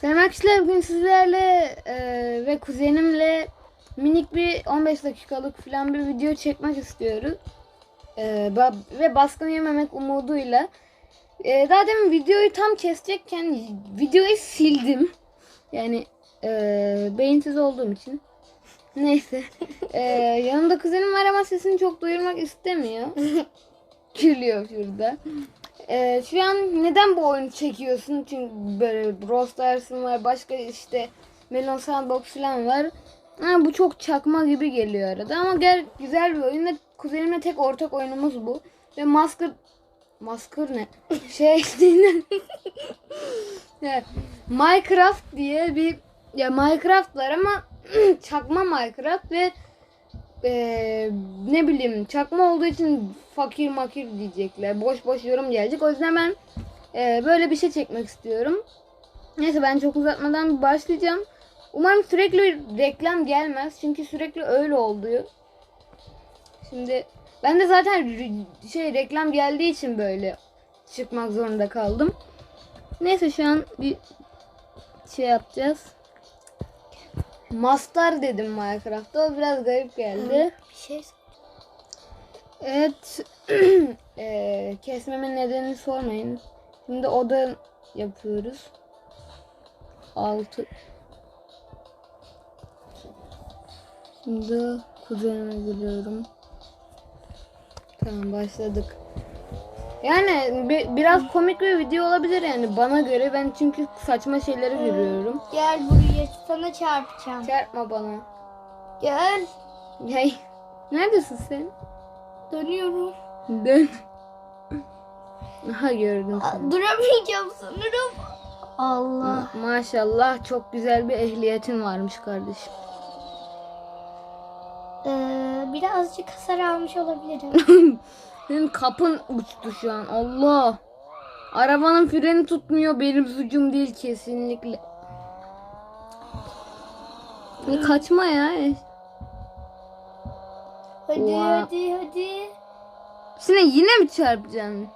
Selam arkadaşlar bugün sizlerle e, ve kuzenimle minik bir 15 dakikalık falan bir video çekmek istiyoruz. E, ba- ve baskın yememek umuduyla. E, daha demin videoyu tam kesecekken videoyu sildim. Yani e, beyinsiz olduğum için. Neyse. E, yanımda kuzenim var ama sesini çok duyurmak istemiyor. Gülüyor şurada. Ee, şu an neden bu oyunu çekiyorsun? Çünkü böyle Brawl Stars'ın var, başka işte Melon Sandbox falan var. Ha, bu çok çakma gibi geliyor arada ama gel güzel bir oyun ve kuzenimle tek ortak oyunumuz bu. Ve Masker Masker ne? Şey Ya, Minecraft diye bir ya Minecraft var ama çakma Minecraft ve eee, ne bileyim çakma olduğu için fakir makir diyecekler. Boş boş yorum gelecek. O yüzden ben eee, böyle bir şey çekmek istiyorum. Neyse ben çok uzatmadan başlayacağım. Umarım sürekli reklam gelmez. Çünkü sürekli öyle oluyor. Şimdi ben de zaten şey reklam geldiği için böyle çıkmak zorunda kaldım. Neyse şu an bir şey yapacağız. Master dedim Minecraft'ta. O biraz garip geldi. Bir şey Evet. Eee, kesmemin nedenini sormayın. Şimdi oda yapıyoruz. Altı. Şimdi kuzenime giriyorum. Tamam başladık. Yani bi- biraz komik bir video olabilir yani bana göre. Ben çünkü saçma şeyleri görüyorum. Gel buraya sana çarpacağım. Çarpma bana. Gel. Hey. Neredesin sen? Dönüyorum. Dön. Aha gördüm seni. Duramayacağım sanırım. Allah. Ma- Maşallah çok güzel bir ehliyetin varmış kardeşim. Ee, birazcık hasar almış olabilirim. Senin kapın uçtu şu an. Allah. Arabanın freni tutmuyor. Benim suçum değil kesinlikle. Bir kaçma ya. hadi Oha. hadi hadi. Şimdi yine mi çarpacaksın?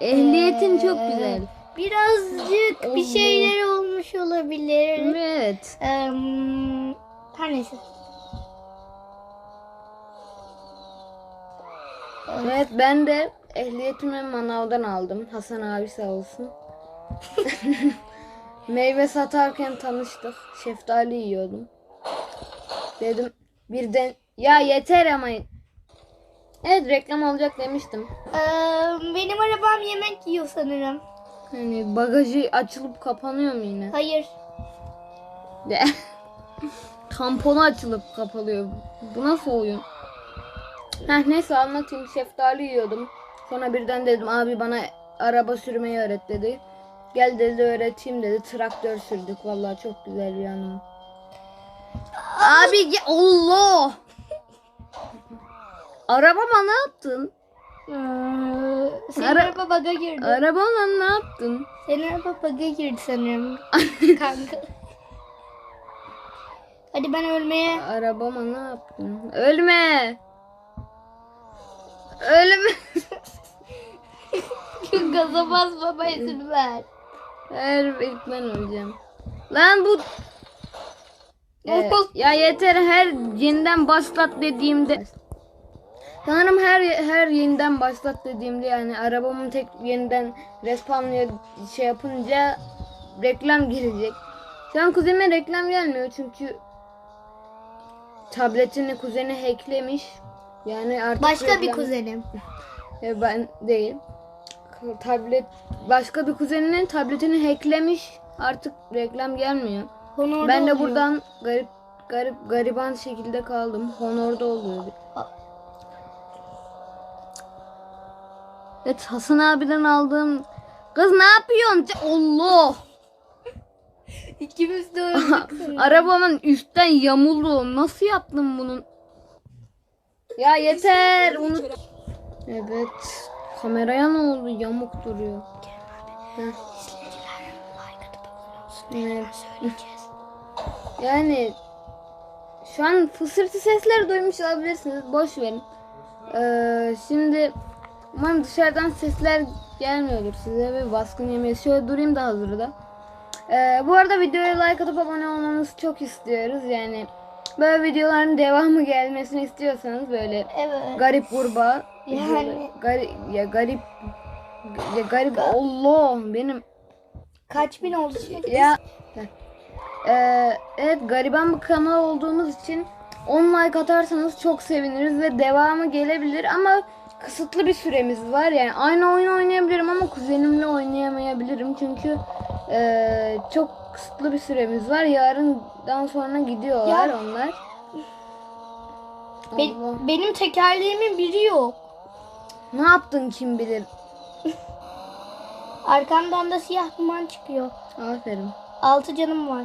Ehliyetin çok Ee, güzel. Birazcık bir şeyler olmuş olabilir. Evet. Ee, her neyse. Evet ben de ehliyetimi manavdan aldım. Hasan abi sağ olsun. Meyve satarken tanıştık. Şeftali yiyordum. Dedim birden ya yeter ama. Evet reklam olacak demiştim. Ee, benim arabam yemek yiyor sanırım. Hani bagajı açılıp kapanıyor mu yine? Hayır. De. Tamponu açılıp kapalıyor. Bu nasıl oyun? Heh neyse anlatayım. Şeftali yiyordum. Sonra birden dedim abi bana araba sürmeyi öğret dedi. Gel dedi öğreteyim dedi. Traktör sürdük. Vallahi çok güzel bir anım. Abi Allah! Arabama ne yaptın? Ee, senin Ara- araba baga girdi. Arabama ne yaptın? Senin araba baga girdi sanırım. Kanka. Hadi ben ölmeye. Arabama ne yaptın? Ölme! Ölme! Gaza basma izin ver. Her ilk ben öleceğim. Lan bu Ee, ya yeter her yeniden başlat dediğimde Sanırım her her yeniden başlat dediğimde yani arabamın tek yeniden respawnlıya şey yapınca reklam girecek. Şu an kuzenime reklam gelmiyor çünkü tabletini kuzeni hacklemiş. Yani artık Başka bir kuzenim. e, ben değil. Tablet başka bir kuzeninin tabletini hacklemiş. Artık reklam gelmiyor. Honor'da ben de oluyor. buradan garip garip gariban şekilde kaldım. Honor'da oluyor. Evet Hasan abiden aldığım Kız ne yapıyorsun? Allah! İkimiz de öldük. Arabamın üstten yamuldu. Nasıl yaptın bunun? Ya yeter. Onu... Evet. Kameraya ne oldu? Yamuk duruyor. Heh. Evet. Yani şu an fısırtı sesler duymuş olabilirsiniz. Boş verin. Ee, şimdi umarım dışarıdan sesler gelmiyordur size ve baskın yemeyiz. Şöyle durayım da hazırda. Ee, bu arada videoya like atıp abone olmanızı çok istiyoruz. Yani böyle videoların devamı gelmesini istiyorsanız böyle Evet. garip kurbağa Yani- garip ya garip ya garip Allah benim Kaç bin oldu şimdi? ya Ee, evet gariban bir kanal olduğumuz için 10 like atarsanız çok seviniriz ve devamı gelebilir ama kısıtlı bir süremiz var yani aynı oyun oynayabilirim ama kuzenimle oynayamayabilirim çünkü ee, çok kısıtlı bir süremiz var yarından sonra gidiyorlar Ya- onlar. Be- Allah. benim tekerleğimin biri yok. Ne yaptın kim bilir. Arkamdan da siyah duman çıkıyor. Aferin. Altı canım var.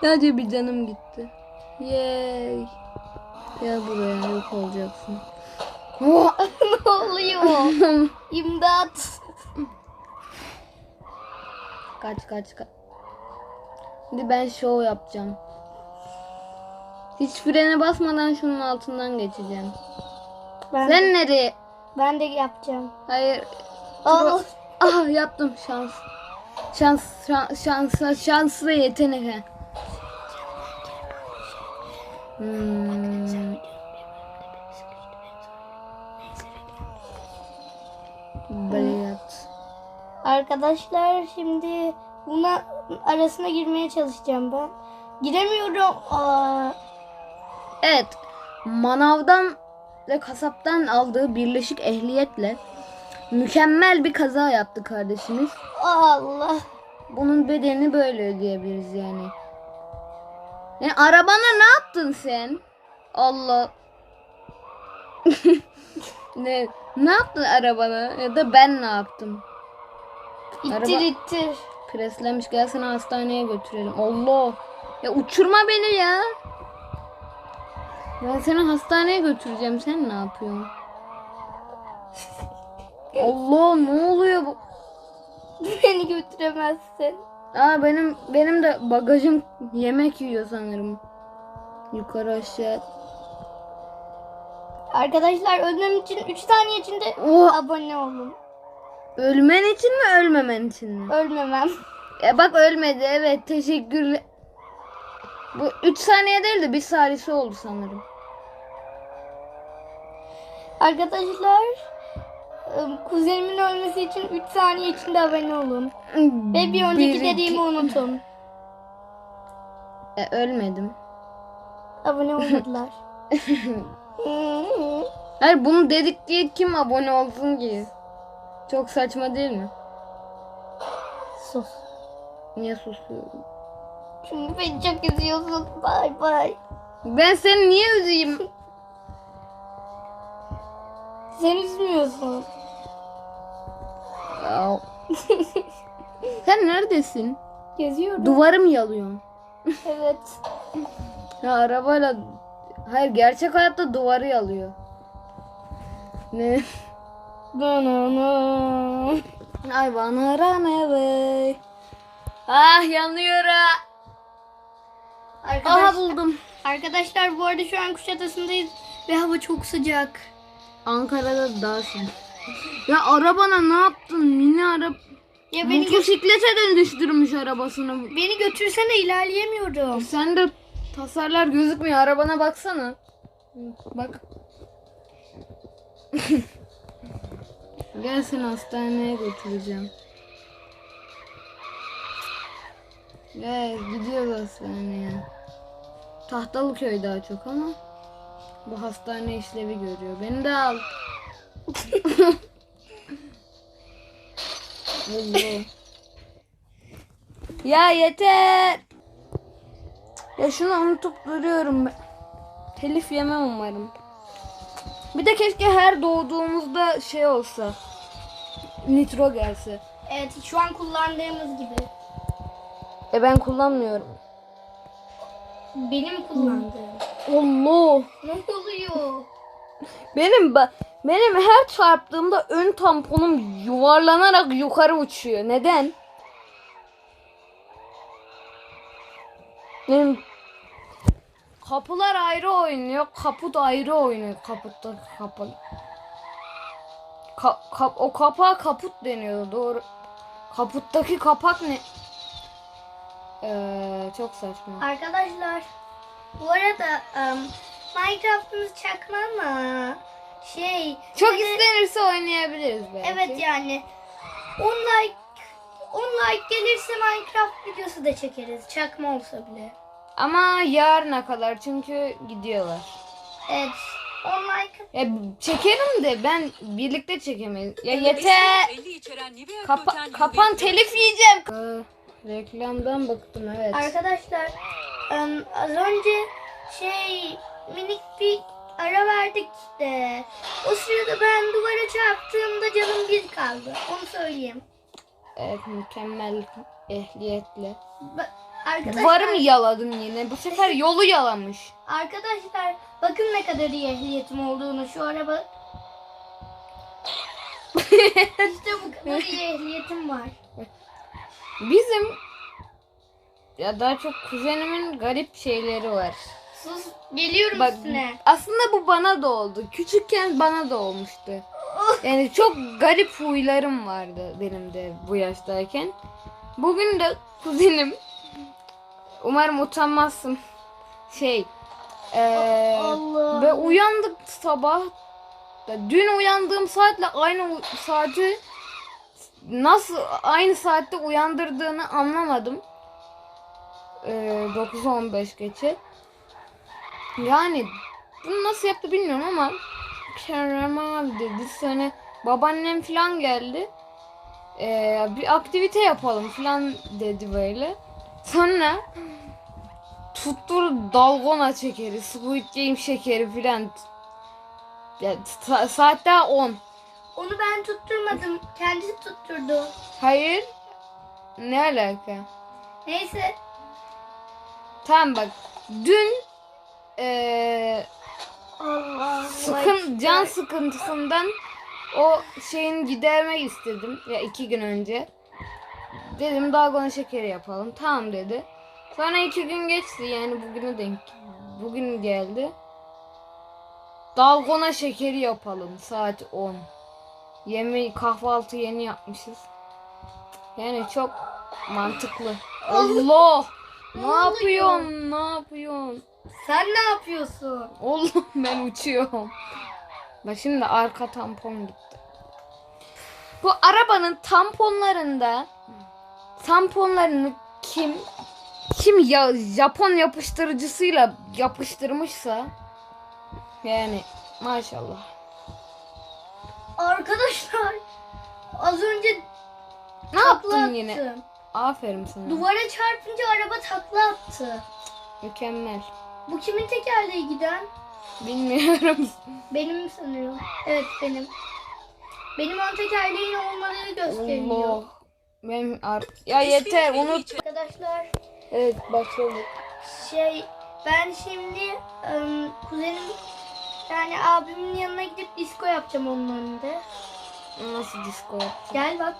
Sadece bir canım gitti. Yay. Gel buraya yok olacaksın. Oh. ne oluyor? İmdat. kaç kaç kaç. Şimdi ben show yapacağım. Hiç frene basmadan şunun altından geçeceğim. Ben, Sen nereye? ben de yapacağım. Hayır. Aa, Ah yaptım şans. Şans şans şans şans ve yetenek. Hmm. Arkadaşlar şimdi buna arasına girmeye çalışacağım ben. Giremiyorum. Aa, Evet. Manavdan ve kasaptan aldığı birleşik ehliyetle mükemmel bir kaza yaptı kardeşimiz. Allah. Bunun bedelini böyle ödeyebiliriz yani. Yani arabana ne yaptın sen? Allah. ne ne yaptın arabana ya da ben ne yaptım? İttir Araba- ittir. Preslemiş gel seni hastaneye götürelim. Allah. Ya uçurma beni ya. Ben seni hastaneye götüreceğim. Sen ne yapıyorsun? Allah ne oluyor bu? Beni götüremezsin. Aa benim benim de bagajım yemek yiyor sanırım. Yukarı aşağı. Arkadaşlar ölmem için 3 saniye içinde Oh. abone olun. Ölmen için mi ölmemen için mi? Ölmemem. E bak ölmedi evet teşekkürler. Bu 3 saniye değil de bir salisi oldu sanırım. Arkadaşlar ım, kuzenimin ölmesi için 3 saniye içinde abone olun. Ve bir önceki Bir, dediğimi unutun. E, ölmedim. Abone olmadılar. Hayır bunu dedik diye kim abone olsun ki? Çok saçma değil mi? Sus. Niye susuyorum? Çünkü beni çok üzüyorsun. Bay bay. Ben seni niye üzeyim? Sen üzmüyorsun. Ya. Sen neredesin? Geziyorum. Duvarı mı yalıyorsun? evet. Ya arabayla... Hayır gerçek hayatta duvarı yalıyor. Ne? Banana. Ay bana rana bey. Ah yanıyor ha. Arkadaş, Aha buldum. arkadaşlar bu arada şu an Kuşadası'ndayız ve hava çok sıcak. Ankara'da daha sıcak. Ya arabana ne yaptın? Mini araba... Ya beni, Motosiklete dönüştürmüş arabasını. beni götürsene ilerleyemiyorum. Sen de tasarlar gözükmüyor. Arabana baksana. Bak. Gel seni hastaneye götüreceğim. Gel gidiyoruz hastaneye. Tahtalı köy daha çok ama bu hastane işlevi görüyor. Beni de al. Ya yeter. Ya şunu unutup duruyorum. Telif yemem umarım. Bir de keşke her doğduğumuzda şey olsa. Nitro gelse. Evet şu an kullandığımız gibi. E ben kullanmıyorum. Benim kullandığım. Allah. Ne oluyor? Benim ba- benim her çarptığımda ön tamponum yuvarlanarak yukarı uçuyor. Neden? Benim kapılar ayrı oynuyor. Kaput ayrı oynuyor. Kaputta kapı. Ka- kap- o kapağa kaput deniyordu doğru. Kaputtaki kapak ne? Ee, çok saçma. Arkadaşlar bu arada em, Minecraft'ımız çakma ama şey Çok de- istenirse oynayabiliriz belki. Evet yani 10 like 10 like gelirse Minecraft videosu da çekeriz. Çakma olsa bile. Ama yarına kadar çünkü gidiyorlar. Evet. 10 like Ya çekerim de ben birlikte çekemeyiz. Ya yeter. 50 içeren Nivea Kapa kapan telif yiyeceğim. Ee, reklamdan baktım evet. Arkadaşlar em, az önce şey minik bir ara verdik de o sırada ben duvara çarptığımda canım bir kaldı. Onu söyleyeyim. Evet mükemmel ehliyetle. Ba- arkadaşlar, Duvarı mı yaladın yine? Bu sefer yolu yalamış. arkadaşlar bakın ne kadar iyi ehliyetim olduğunu şu araba. işte bu kadar iyi ehliyetim var. Bizim ya daha çok kuzenimin garip şeyleri var. Sus geliyorum Bak üstüne. aslında bu bana da oldu. Küçükken bana da olmuştu. Yani çok garip huylarım vardı benim de bu yaştayken. Bugün de kuzenim umarım utanmazsın. Şey eee, Allah. ve uyandık sabah. Dün uyandığım saatle aynı saati nasıl aynı saatte uyandırdığını anlamadım. Ee, 9-15 geçe. Yani bunu nasıl yaptı bilmiyorum ama Kerem abi dedi sonra babaannem falan geldi. Ee, bir aktivite yapalım falan dedi böyle. Sonra tuttur dalgona şekeri, Squid Game şekeri falan. Ya, sa- saat daha 10. Onu ben tutturmadım. Kendisi tutturdu. Hayır. Ne alaka? Neyse. Tamam bak. Dün eee Allah. sıkın can sıkıntısından o şeyin gidermek istedim ya iki gün önce. Dedim dalgona şekeri yapalım. Tamam dedi. Sonra iki gün geçti yani bugüne denk. Bugün geldi. Dalgona şekeri yapalım saat 10. Yemeği kahvaltı yeni yapmışız. Yani çok mantıklı. Allah! Ne oluyor? yapıyorsun? Ne yapıyorsun? Sen ne yapıyorsun? Oğlum ben uçuyorum. Bak şimdi arka tampon gitti. Bu arabanın tamponlarında tamponlarını kim kim ya Japon yapıştırıcısıyla yapıştırmışsa yani maşallah. Arkadaşlar az önce Ne yaptın attım. yine? Aferin sana. Duvara çarpınca araba takla attı. Mükemmel. Bu kimin tekerleği giden? Bilmiyorum. Benim sanırım. Evet benim. Benim ön tekerleğin olmadığı gösteriyor. Allah. Ben ar- ya yeter unut. Arkadaşlar Evet başladık. şey ben şimdi ım, kuzenim yani abimin yanına gidip disco yapacağım onun önünde. Nasıl disco yapacağız? Gel bak.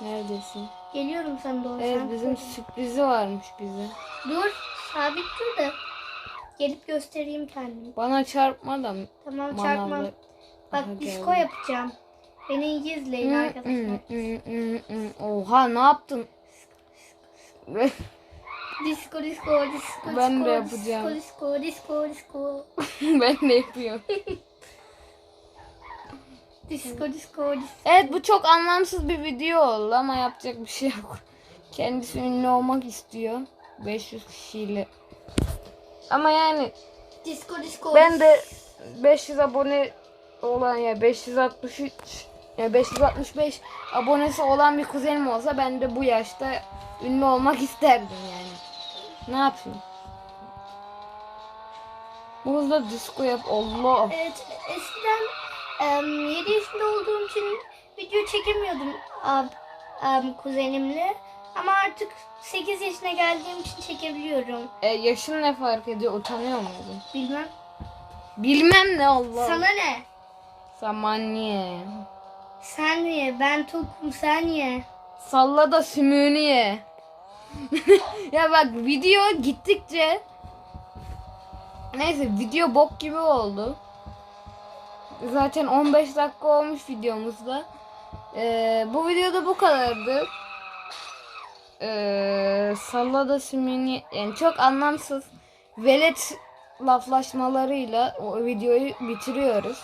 Neredesin? Geliyorum sen doğru. Evet sen bizim söyle. sürprizi varmış bize. Dur. Sabit dur da. Gelip göstereyim kendimi. Bana çarpma da Tamam çarpmam. manavlı. Bak Aha, disco geldi. yapacağım. Beni iyi izleyin arkadaşlar. Oha ne yaptın? Disco disco disco Ben disco, de yapacağım. Disco disco disco ben de yapıyorum. disco disco disco. Evet bu çok anlamsız bir video oldu ama yapacak bir şey yok. Kendisi ünlü olmak istiyor. 500 kişiyle. Ama yani Disco disco. ben de 500 abone olan ya 563 ya 565 abonesi olan bir kuzenim olsa ben de bu yaşta ünlü olmak isterdim yani. Ne yapayım? Burada disco yap. Allah. Evet eskiden em, 7 yaşında olduğum için video çekemiyordum ab, em, kuzenimle. Ama artık 8 yaşına geldiğim için çekebiliyorum. E, yaşın ne fark ediyor? Utanıyor muydun? Bilmem. Bilmem ne Allah. Sana ne? Zaman niye? Sen ye. Ben tokum sen ye. Salla da sümüğünü ye. ya. bak video gittikçe Neyse video bok gibi oldu. Zaten 15 dakika olmuş videomuzda. Ee, bu videoda bu kadardı. Ee, sallada simini yani çok anlamsız velet laflaşmalarıyla o videoyu bitiriyoruz.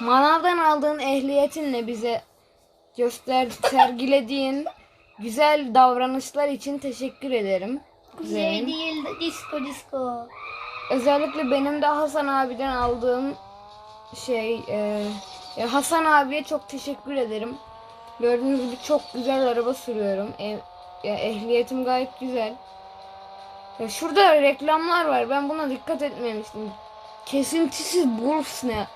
Manavdan aldığın ehliyetinle bize göster sergilediğin güzel davranışlar için teşekkür ederim. Kuzey değil de disco disco. Özellikle benim de Hasan abiden aldığım şey e, ya Hasan abiye çok teşekkür ederim. Gördüğünüz gibi çok güzel araba sürüyorum. E, ya ehliyetim gayet güzel. Ya şurada reklamlar var. Ben buna dikkat etmemiştim. Kesintisiz Bulls ne?